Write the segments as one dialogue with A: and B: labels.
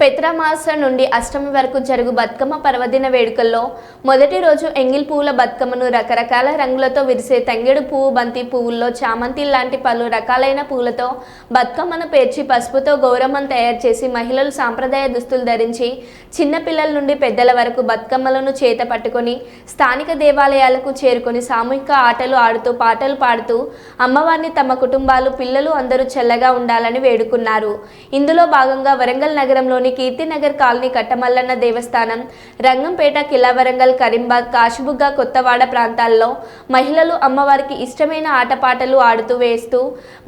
A: పెత్రమాస నుండి అష్టమి వరకు జరుగు బతుకమ్మ పర్వదిన వేడుకల్లో మొదటి రోజు ఎంగిల్ పువ్వుల బతుకమ్మను రకరకాల రంగులతో విరిసే తంగేడు పువ్వు బంతి పువ్వుల్లో చామంతి లాంటి పలు రకాలైన పూలతో బతుకమ్మను పేర్చి పసుపుతో గౌరమ్మను తయారు చేసి మహిళలు సాంప్రదాయ దుస్తులు ధరించి చిన్నపిల్లల నుండి పెద్దల వరకు బతుకమ్మలను చేత పట్టుకొని స్థానిక దేవాలయాలకు చేరుకొని సామూహిక ఆటలు ఆడుతూ పాటలు పాడుతూ అమ్మవారిని తమ కుటుంబాలు పిల్లలు అందరూ చల్లగా ఉండాలని వేడుకున్నారు. ఇందులో భాగంగా వరంగల్ నగరంలోని కీర్తినగర్ కాలనీ కట్టమల్లన్న దేవస్థానం రంగంపేట కిలా వరంగల్ కరీంబాగ్ కాశుబుగ్గ కొత్తవాడ ప్రాంతాల్లో మహిళలు అమ్మవారికి ఇష్టమైన ఆటపాటలు ఆడుతూ వేస్తూ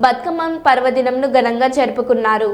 A: బతుకమ్మ పర్వదినంను ఘనంగా జరుపుకున్నారు.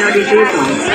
B: already do so.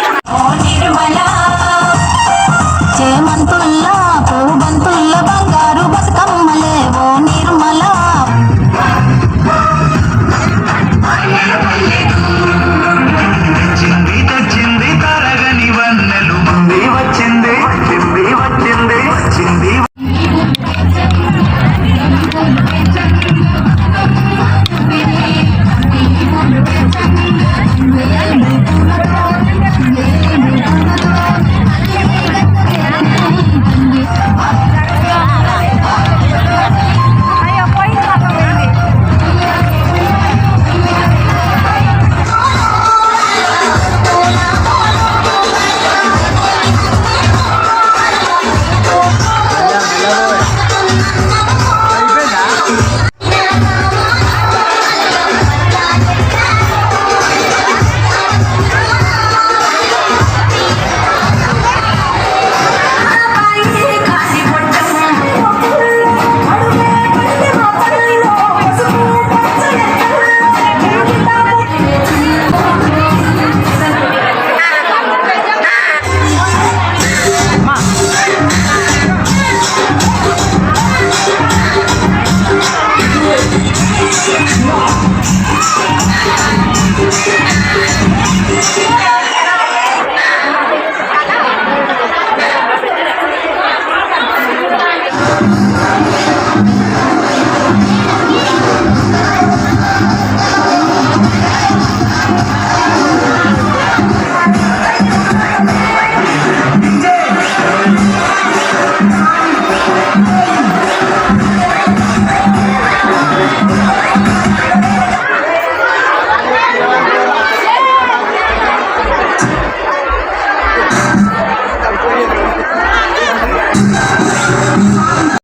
B: Thank.